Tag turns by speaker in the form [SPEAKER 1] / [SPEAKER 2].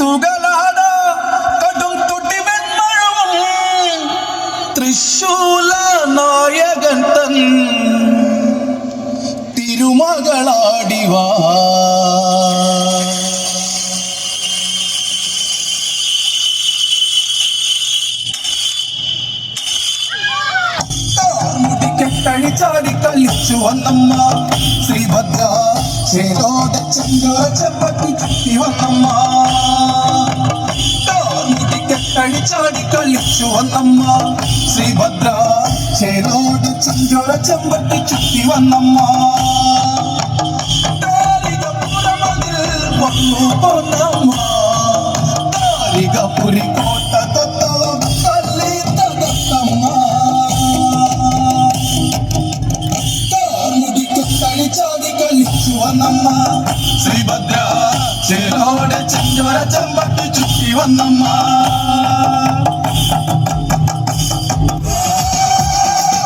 [SPEAKER 1] തൂകലാട കടും തൊട്ടി വെൺമഴവും തൃശൂല നായകൻ തൻ തിരുമകളാടിവാ. ചാടി കളിച്ചു വന്നമ്മ. ശ്രീഭദ്ര ചേതോട ചെങ്കോര ചെമ്പട്ടി ചുറ്റി വന്നമ്മ. ചാടി കളിച്ചു വന്നമ്മ. ശ്രീഭദ്ര ചേരോട് ചെങ്കോര ചെമ്പട്ടി ചുറ്റി വന്നമ്മ. ചാടി കളിച്ചു ശ്രീഭദ്ര ചേരോടെ ചഞ്ചോര ചെമ്പട്ടി ചുറ്റി വന്നമ്മ.